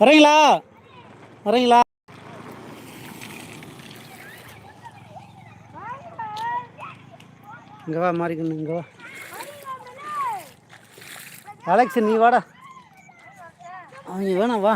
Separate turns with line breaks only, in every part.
வரீங்களா? வரீங்களா? இங்கே வா மாறிக்கணும் இங்கே வா. அலெக்ஸ் நீ வாடா. அவங்க வேணாம் வா.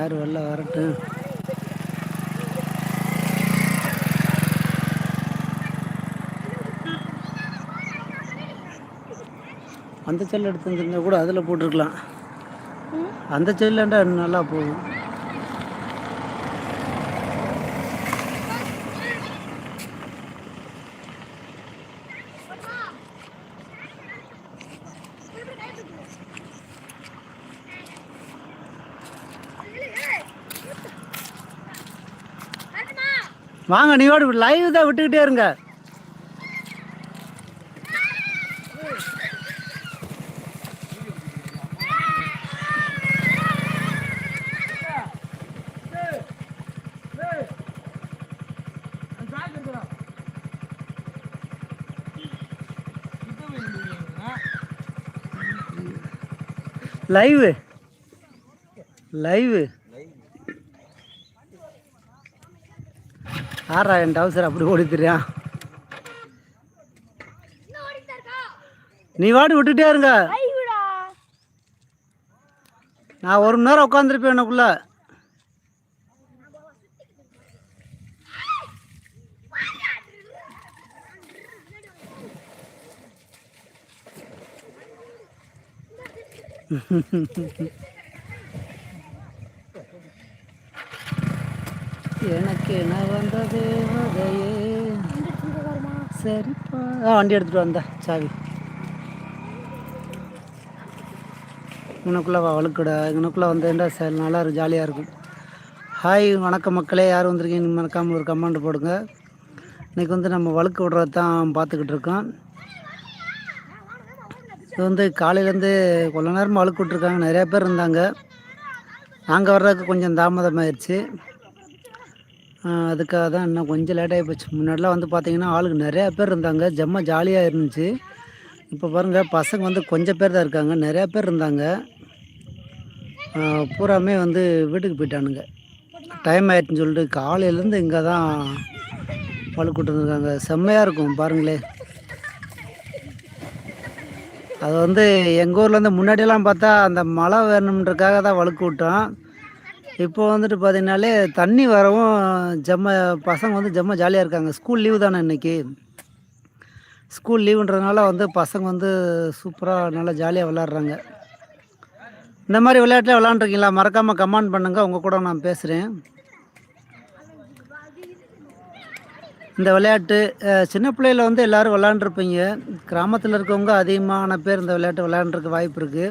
யார் வரல வரட்டும். அந்த செல் எடுத்துருந்துருந்தா கூட அதில் போட்டிருக்கலாம். அந்த செல்லாண்டா நல்லா போகும்? வாங்க நீ லைவ் தான் விட்டுக்கிட்டே இருங்க. லைவு லைவு ஆறா என் டவுசர் அப்படி ஓடித்துறியான் நீ வாடி விட்டுட்டே இருங்க. நான் ஒரு மணி நேரம் உட்காந்துருப்பேன் எனக்குள்ள. எனக்கு என்ன வந்தது வகையே? சரிப்பா ஆ வண்டி எடுத்துகிட்டு வந்தா சாவி. இங்கனக்குள்ளே வழுக்கடா. இங்கனக்குள்ளே வந்தேன்டா சரி. நல்லா இருக்கும் ஜாலியாக இருக்கும். ஹாய் வணக்கம் மக்களே. யார் வந்திருக்கீங்க மறக்காமல் ஒரு கமெண்ட் போடுங்க. இன்றைக்கி வந்து நம்ம வழுக்கு விடுறது தான் பார்த்துக்கிட்டு இருக்கோம். இது வந்து காலையிலேருந்து கொஞ்ச நேரமாக வழுக்கு விட்ருக்காங்க நிறையா பேர் இருந்தாங்க. நாங்கள் வர்றதுக்கு கொஞ்சம் தாமதமாயிருச்சு. அதுக்காக தான் இன்னும் கொஞ்சம் லேட்டாகி போச்சு. முன்னாடிலாம் வந்து பார்த்திங்கன்னா ஆளுங்க நிறையா பேர் இருந்தாங்க. ஜம்ம ஜாலியாக இருந்துச்சு. இப்போ பாருங்கள் பசங்க வந்து கொஞ்சம் பேர் தான் இருக்காங்க. நிறையா பேர் இருந்தாங்க. பூராமே வந்து வீட்டுக்கு போயிட்டானுங்க. டைம் ஆயிடுச்சுன்னு சொல்லிட்டு காலையிலேருந்து இங்கே தான் பழுக்கூட்டு இருக்காங்க செம்மையாக இருக்கும் பாருங்களே. அது வந்து எங்கள் ஊர்லேருந்து முன்னாடியெல்லாம் பார்த்தா அந்த மழை வேணுன்றக்காக தான் வழுக்கு விட்டோம். இப்போ வந்துட்டு பார்த்தீங்கனாலே தண்ணி வரவும் ஜம்ம பசங்க வந்து ஜம்ம ஜாலியாக இருக்காங்க. ஸ்கூல் லீவு தானே இன்றைக்கி ஸ்கூல் லீவுன்றதுனால வந்து பசங்க வந்து சூப்பராக நல்லா ஜாலியாக விளாட்றாங்க இந்த மாதிரி விளையாட்டில் விளாண்டுருக்கீங்களா மறக்காமல் கமெண்ட் பண்ணுங்கள் உங்கள் கூட நான் பேசுகிறேன் இந்த விளையாட்டு சின்ன பிள்ளையில் வந்து எல்லோரும் விளாண்டுருப்பீங்க கிராமத்தில் இருக்கவங்க அதிகமான பேர் இந்த விளையாட்டு விளையாண்டுருக்க வாய்ப்பு இருக்குது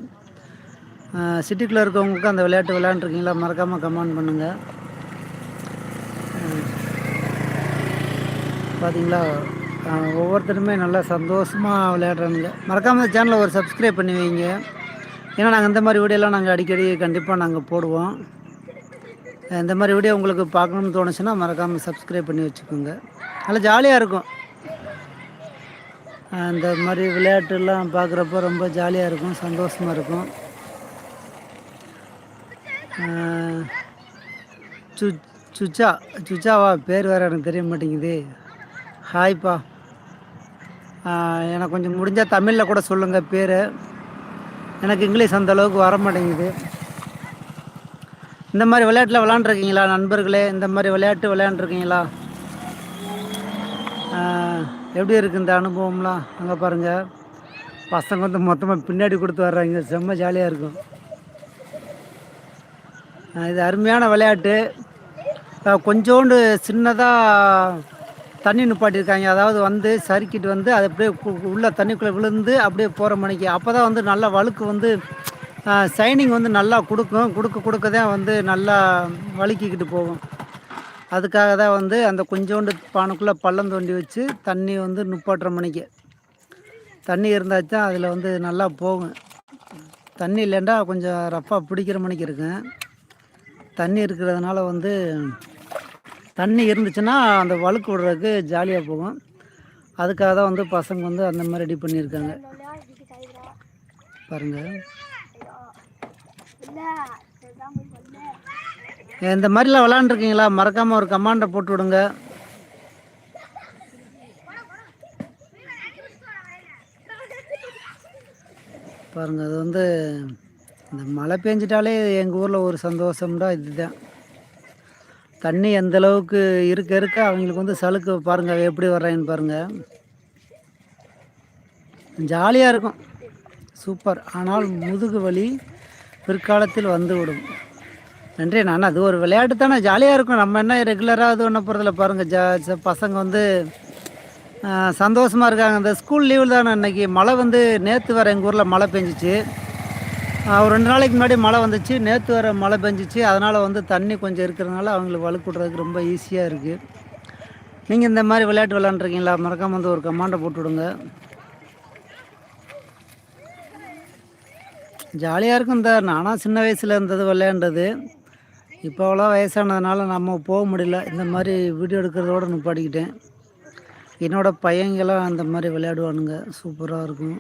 சிட்டிக்குள்ளே இருக்கவங்களுக்கு அந்த விளையாட்டு விளையாண்டுருக்கீங்களா? மறக்காமல் கமெண்ட் பண்ணுங்கள் பார்த்தீங்களா ஒவ்வொருத்தருமே நல்லா சந்தோஷமாக விளையாடுறானுங்க. மறக்காமல் சேனலை ஒரு சப்ஸ்கிரைப் பண்ணி வைங்க. ஏன்னா நாங்கள் இந்த மாதிரி வீடியோலாம் நாங்கள் அடிக்கடி கண்டிப்பாக நாங்கள் போடுவோம். இந்த மாதிரி வீடியோ உங்களுக்கு பார்க்கணும்னு தோணுச்சுன்னா மறக்காமல் சப்ஸ்கிரைப் பண்ணி வச்சுக்கோங்க. நல்லா ஜாலியாக இருக்கும். இந்த மாதிரி விளையாட்டுலாம் பார்க்குறப்ப ரொம்ப ஜாலியாக இருக்கும் சந்தோஷமாக இருக்கும். சு சுச்சா சுச்சாவா பேர் வேறு எனக்கு தெரிய மாட்டேங்குது. ஹாய்ப்பா. எனக்கு கொஞ்சம் முடிஞ்சால் தமிழில் கூட சொல்லுங்கள் பேர். எனக்கு இங்கிலீஷ் அந்த அளவுக்கு வர மாட்டேங்குது. இந்த மாதிரி விளையாட்டில் விளாண்டுருக்கீங்களா நண்பர்களே? இந்த மாதிரி விளையாட்டு விளையாண்டுருக்கீங்களா? எப்படி இருக்குது இந்த அனுபவம்லாம்? அங்கே பாருங்கள் பசங்க வந்து மொத்தமாக பின்னாடி கொடுத்து வர்றாங்க. செம்ம ஜாலியாக இருக்கும். இது அருமையான விளையாட்டு. கொஞ்சோண்டு சின்னதாக தண்ணி நிப்பாட்டியிருக்காங்க. அதாவது வந்து சறுக்கிட்டு வந்து அது அப்படியே உள்ளே தண்ணிக்குள்ளே விழுந்து அப்படியே போகிற மணிக்கு. அப்போ தான் வந்து நல்லா வழுக்கு வந்து சைனிங் வந்து நல்லா கொடுக்கும். கொடுக்க கொடுக்க தான் வந்து நல்லா வழுக்கிக்கிட்டு போகும். அதுக்காக தான் வந்து அந்த கொஞ்சோண்டு பானுக்குள்ளே பள்ளம் தோண்டி வச்சு தண்ணி வந்து நுப்பாட்டுற மணிக்கு. தண்ணி இருந்தாச்சும் அதில் வந்து நல்லா போகும். தண்ணி இல்லைண்டா கொஞ்சம் ரஃப்பாக பிடிக்கிற மணிக்கு இருக்கும். தண்ணி இருக்கிறதுனால வந்து தண்ணி இருந்துச்சுன்னா அந்த வழுக்கு விடுறதுக்கு ஜாலியாக போகும். அதுக்காக தான் வந்து பசங்க வந்து அந்த மாதிரி ரெடி பண்ணியிருக்காங்க. பாருங்கள் இந்த மாதிரிலாம் விளாண்டுருக்கீங்களா? மறக்காமல் ஒரு கமாண்டை போட்டு விடுங்க. பாருங்கள் அது வந்து இந்த மழை பெஞ்சிட்டாலே எங்கள் ஊரில் ஒரு சந்தோஷம்டா இதுதான். தண்ணி எந்த அளவுக்கு இருக்க இருக்க அவங்களுக்கு வந்து சலுக்கு பாருங்கள் எப்படி வர்றாங்கன்னு பாருங்கள் ஜாலியாக இருக்கும். சூப்பர். ஆனால் முதுகு வலி பிற்காலத்தில் வந்து விடும். நன்றி நான் அது ஒரு விளையாட்டு தானே. ஜாலியாக இருக்கும். நம்ம என்ன ரெகுலராக அது ஒன்றும் போகிறதில்ல பாருங்கள் ஜா ச- பசங்க வந்து சந்தோஷமாக இருக்காங்க. இந்த ஸ்கூல் லீவில் தானே இன்றைக்கி மழை வந்து நேற்று வர எங்கள் ஊரில் மழை பெஞ்சிச்சு. ஒரு ரெண்டு நாளைக்கு முன்னாடி மழை வந்துச்சு. நேற்று வர மழை பெஞ்சிச்சு. அதனால் வந்து தண்ணி கொஞ்சம் இருக்கிறதுனால அவங்களுக்கு வலுக்குடுறதுக்கு ரொம்ப ஈஸியாக இருக்குது நீங்கள் இந்த மாதிரி விளையாட்டு விளாண்டுருக்கீங்களா மறக்காமல் வந்து ஒரு கமாண்டை போட்டு விடுங்க. ஜாலியாக இருக்கும் இந்த நானும் சின்ன வயசில் இருந்தது விளையாண்டது. இப்போ அவ்வளோ வயசானதுனால நம்ம போக முடியல. இந்த மாதிரி வீடியோ எடுக்கிறதோட நிப்பாடிக்கிட்டேன் என்னோட பையங்களாம் அந்த மாதிரி விளையாடுவானுங்க. சூப்பராக இருக்கும்.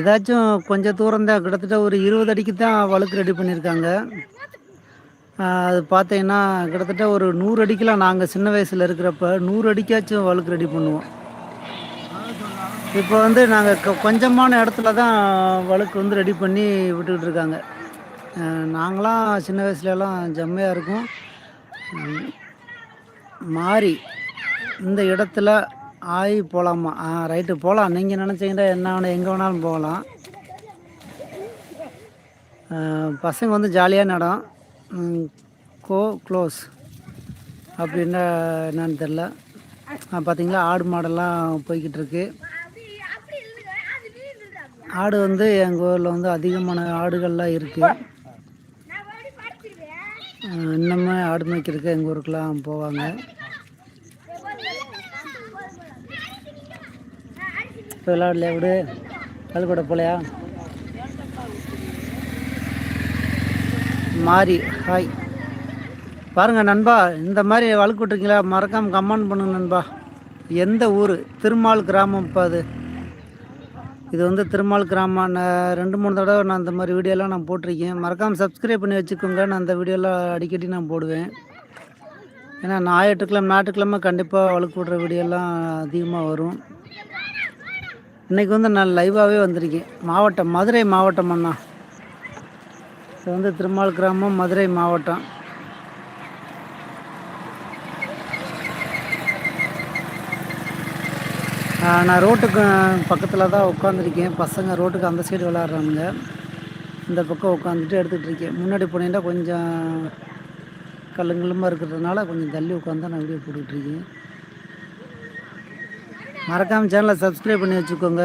ஏதாச்சும் கொஞ்சம் தூரம் தான் கிட்டத்தட்ட ஒரு இருபது அடிக்கு தான் வழுக்கு ரெடி பண்ணியிருக்காங்க. அது பார்த்தீங்கன்னா கிட்டத்தட்ட ஒரு நூறு அடிக்கெலாம் நாங்கள் சின்ன வயசில் இருக்கிறப்ப நூறு அடிக்காச்சும் வழுக்கு ரெடி பண்ணுவோம். இப்போ வந்து நாங்கள் கொஞ்சமான இடத்துல தான் வழுக்கு வந்து ரெடி பண்ணி விட்டுக்கிட்டு இருக்காங்க. நாங்களாம் சின்ன வயசுலலாம் செம்மையாக இருக்கும். மாறி இந்த இடத்துல ஆகி போகலாமா ஆ ரைட்டு. போகலாம் நீங்கள் நினச்சிங்கன்னா என்ன வேணும் எங்கே வேணாலும் போகலாம். பசங்க வந்து ஜாலியான இடம் கோ க்ளோஸ். அப்படின்னா என்னன்னு தெரில பார்த்தீங்களா ஆடு மாடெல்லாம் போய்கிட்டு இருக்கு ஆடு வந்து எங்கள் ஊரில் வந்து அதிகமான ஆடுகள்லாம் இருக்குது இன்னுமே ஆடு மேய்க்கிறதுக்கு எங்கள் ஊருக்கெலாம் போவாங்க. இப்போ விளையாடலையா விடு? கல்கொடை போலையா? மாறி ஹாய். பாருங்கள் நண்பா இந்த மாதிரி வழுக்கு விட்ருக்கீங்களா மறக்காமல் கமெண்ட் பண்ணுங்க நண்பா. எந்த ஊர்? திருமால் கிராமம் இப்போ அது. இது வந்து திருமால் கிராமம். நான் ரெண்டு மூணு தடவை நான் இந்த மாதிரி வீடியோலாம் நான் போட்டிருக்கேன். மறக்காமல் சப்ஸ்கிரைப் பண்ணி வச்சுக்கோங்க. நான் அந்த வீடியோலாம் அடிக்கடி நான் போடுவேன். ஏன்னா ஞாயிற்றுக்கிழமை ஞாயிற்றுக்கிழமை கண்டிப்பாக வழுக்கு விட்ற வீடியோலாம் அதிகமாக வரும். இன்றைக்கி வந்து நான் லைவாகவே வந்திருக்கேன். மாவட்டம் மதுரை மாவட்டம் அண்ணா. இது வந்து திருமால் கிராமம் மதுரை மாவட்டம். நான் ரோட்டுக்கு பக்கத்தில் தான் உட்காந்துருக்கேன் பசங்க ரோட்டுக்கு அந்த சைடு விளாட்றாங்க இந்த பக்கம் உட்காந்துட்டு எடுத்துகிட்டு இருக்கேன். முன்னாடி போனீங்கன்னா கொஞ்சம் கல்லுங்களுமா இருக்கிறதுனால கொஞ்சம் தள்ளி உட்காந்து நான் வீடியோ போட்டுக்கிட்டு இருக்கேன். மறக்காமல் சேனலை சப்ஸ்கிரைப் பண்ணி வச்சுக்கோங்க.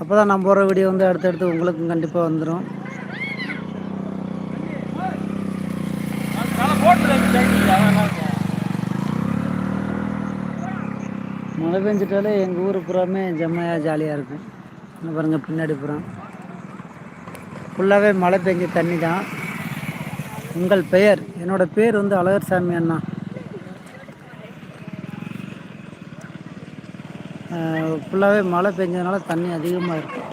அப்போ தான் நான் போகிற வீடியோ வந்து அடுத்தடுத்து உங்களுக்கும் கண்டிப்பாக வந்துடும் மழை பெஞ்சிட்டாலே எங்கள் ஊர் புறாமே ஜம்மையாக ஜாலியாக இருக்கும். இன்னும் பாருங்கள் பின்னாடி புறம் ஃபுல்லாகவே மழை பெஞ்ச தண்ணி தான். உங்கள் பெயர் என்னோட பேர் வந்து அழகர் சாமி அண்ணா. ஃபுல்லாகவே மழை பெஞ்சதுனால தண்ணி அதிகமாக இருக்கும்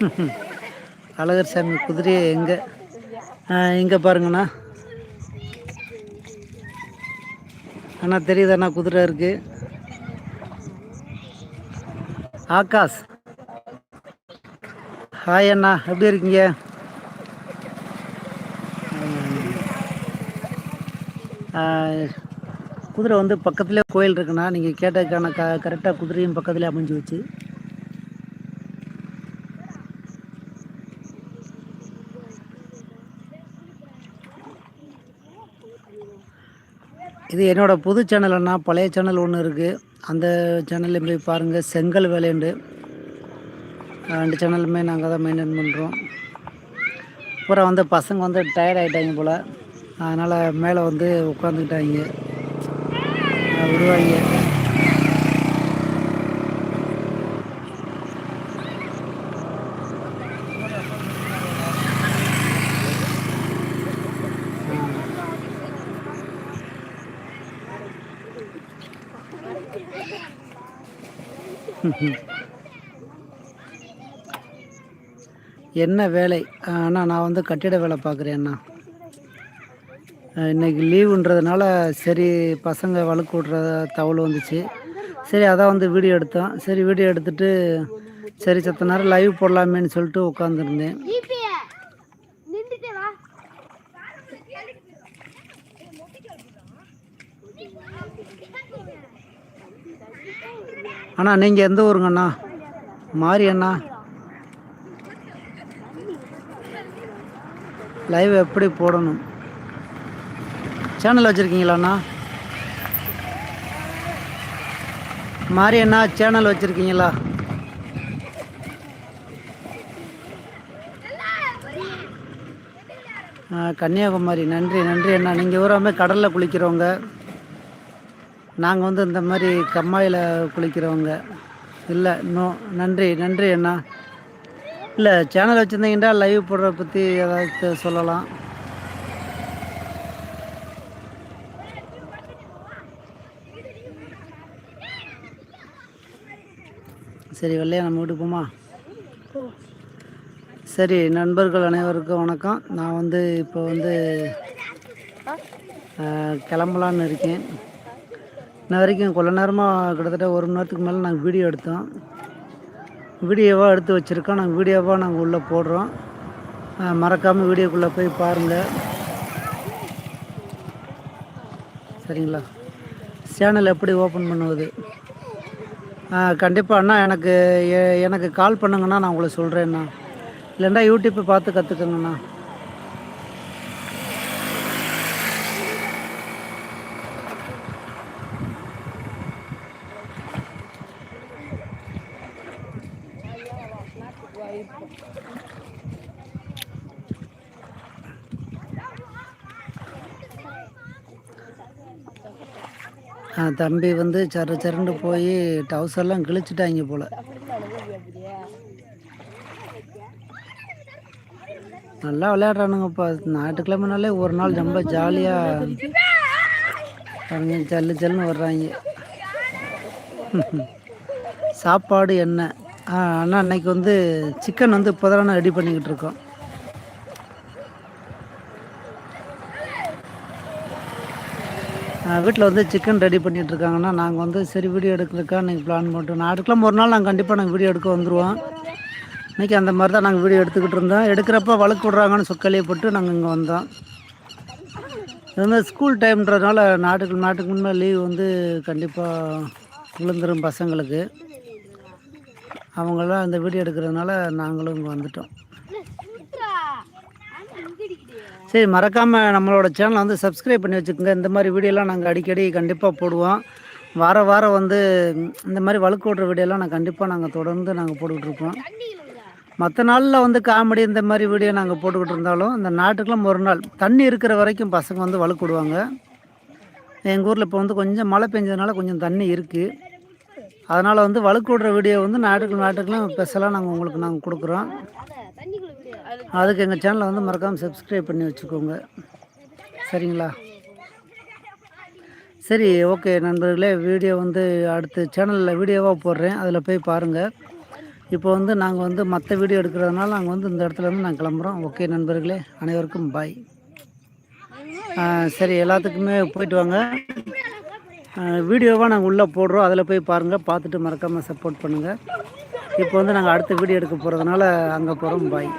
அழகர் சாமி குதிரையை எங்கே? எங்கே பாருங்கண்ணா. அண்ணா தெரியுதாண்ணா குதிரை இருக்கு? ஆகாஷ். ஹாய் அண்ணா எப்படி இருக்கீங்க? குதிரை வந்து பக்கத்துலேயே கோயில் இருக்குண்ணா. நீங்கள் கேட்டதுக்கான க கரெக்டாக குதிரையும் பக்கத்துலேயே அமைஞ்சு வச்சு. இது என்னோடய புது சேனல்னா பழைய சேனல் ஒன்று இருக்குது அந்த சேனலையும் போய் பாருங்கள் செங்கல் வேலையுண்டு ரெண்டு சேனலுமே நாங்கள் தான் மெயின்டைன் பண்ணுறோம் அப்புறம் வந்து பசங்க வந்து டயர்ட் ஆகிட்டாங்க போல். அதனால் மேலே வந்து உட்காந்துக்கிட்டாங்க விடுவாங்க என்ன வேலை? அண்ணா நான் வந்து கட்டிட வேலை பார்க்குறேன்ண்ணா இன்றைக்கி லீவுன்றதுனால சரி பசங்க வழுக்கு விட்ற தவள் வந்துச்சு. சரி அதான் வந்து வீடியோ எடுத்தோம். சரி வீடியோ எடுத்துட்டு சரி சத்த நேரம் லைவ் போடலாமேன்னு சொல்லிட்டு உட்காந்துருந்தேன் அண்ணா நீங்கள் எந்த ஊருங்க அண்ணா? மாறி அண்ணா. லைவ் எப்படி போடணும்? சேனல் வச்சுருக்கீங்களாண்ணா மாறி அண்ணா சேனல் வச்சுருக்கீங்களா? கன்னியாகுமரி. நன்றி நன்றி அண்ணா. நீங்கள் ஊராமே கடலில் குளிக்கிறவங்க. நாங்கள் வந்து இந்த மாதிரி கம்மாயில் குளிக்கிறவங்க. இல்லை நோ நன்றி நன்றி அண்ணா. இல்லை சேனல் வச்சுருந்தீங்கன்னா லைவ் போடுற பற்றி ஏதாவது சொல்லலாம். சரி வெள்ளையா நம்ம வீட்டுக்கு போமா? சரி நண்பர்கள் அனைவருக்கும் வணக்கம். நான் வந்து இப்போ வந்து கிளம்பலான்னு இருக்கேன். இன்ன வரைக்கும் கொள்ள நேரமாக கிட்டத்தட்ட ஒரு மணி நேரத்துக்கு மேலே நாங்கள் வீடியோ எடுத்தோம். வீடியோவாக எடுத்து வச்சுருக்கோம். நாங்கள் வீடியோவாக நாங்கள் உள்ளே போடுறோம். மறக்காமல் வீடியோக்குள்ளே போய் பாருங்கள் சரிங்களா? சேனல் எப்படி ஓப்பன் பண்ணுவது? கண்டிப்பாக அண்ணா எனக்கு எனக்கு கால் பண்ணுங்கண்ணா நான் உங்களை சொல்கிறேண்ணா இல்லைண்டா யூடியூப்பை பார்த்து கற்றுக்கங்கண்ணா தம்பி வந்து சர சரண்டு போய் டவுசர்லாம் கிழிச்சிட்டாங்க போல். நல்லா விளையாடுறானுங்கப்பா. ஞாயிற்றுக்கிழமைனாலே ஒரு நாள் ரொம்ப ஜாலியாக ஜல்லு ஜல்லுன்னு வர்றாங்க. சாப்பாடு என்ன ஆ அண்ணா அன்னைக்கு வந்து சிக்கன் வந்து இப்போ தான் ரெடி பண்ணிக்கிட்டு இருக்கோம். வீட்டில் வந்து சிக்கன் ரெடி பண்ணிகிட்ருக்காங்கன்னா நாங்கள் வந்து சரி வீடியோ எடுக்கிறதுக்காக இன்றைக்கி பிளான் பண்ணிட்டோம் நாட்டுக்கெலாம் ஒரு நாள் நாங்கள் கண்டிப்பாக நாங்கள் வீடியோ எடுக்க வந்துடுவோம் இன்றைக்கி அந்த மாதிரி தான் நாங்கள் வீடியோ எடுத்துக்கிட்டு இருந்தோம். எடுக்கிறப்ப வழக்கு விட்றாங்கன்னு சொக்கலையப்பட்டு நாங்கள் இங்கே வந்தோம். இது வந்து ஸ்கூல் டைம்ன்றதுனால நாட்டுக்கு நாட்டுக்கு முன்னே லீவ் வந்து கண்டிப்பாக விழுந்துடும் பசங்களுக்கு. அவங்களாம் அந்த வீடியோ எடுக்கிறதுனால நாங்களும் இங்கே வந்துட்டோம். சரி மறக்காமல் நம்மளோட சேனலை வந்து சப்ஸ்கிரைப் பண்ணி வச்சுக்கோங்க. இந்த மாதிரி வீடியோலாம் நாங்கள் அடிக்கடி கண்டிப்பாக போடுவோம். வார வாரம் வந்து இந்த மாதிரி வழுக்கு ஓடுற வீடியோலாம் நான் கண்டிப்பாக நாங்கள் தொடர்ந்து நாங்கள் போட்டுக்கிட்டு மற்ற நாளில் வந்து காமெடி இந்த மாதிரி வீடியோ நாங்கள் போட்டுக்கிட்டு இருந்தாலும் இந்த நாட்டுக்கெலாம் ஒரு நாள் தண்ணி இருக்கிற வரைக்கும் பசங்க வந்து வழுக்கு விடுவாங்க எங்கள் ஊரில் இப்போ வந்து கொஞ்சம் மழை பெஞ்சதுனால கொஞ்சம் தண்ணி இருக்குது அதனால் வந்து வழுக்கு விடுற வீடியோ வந்து நாட்டுக்கு நாட்டுக்கெலாம் ஸ்பெஷலாக நாங்கள் உங்களுக்கு நாங்கள் கொடுக்குறோம். அதுக்கு எங்கள் சேனலை வந்து மறக்காமல் சப்ஸ்கிரைப் பண்ணி வச்சுக்கோங்க. சரிங்களா? சரி ஓகே நண்பர்களே வீடியோ வந்து அடுத்த சேனலில் வீடியோவாக போடுறேன். அதில் போய் பாருங்கள் இப்போ வந்து நாங்கள் வந்து மற்ற வீடியோ எடுக்கிறதுனால நாங்கள் வந்து இந்த இடத்துல இருந்து நாங்கள் கிளம்புறோம். ஓகே நண்பர்களே அனைவருக்கும் பாய் சரி எல்லாத்துக்குமே போயிட்டு வாங்க. வீடியோவாக நாங்கள் உள்ளே போடுறோம். அதில் போய் பாருங்கள் பார்த்துட்டு மறக்காமல் சப்போர்ட் பண்ணுங்கள் இப்போ வந்து நாங்கள் அடுத்த வீடியோ எடுக்க போகிறதுனால அங்கே போகிறோம் பாய்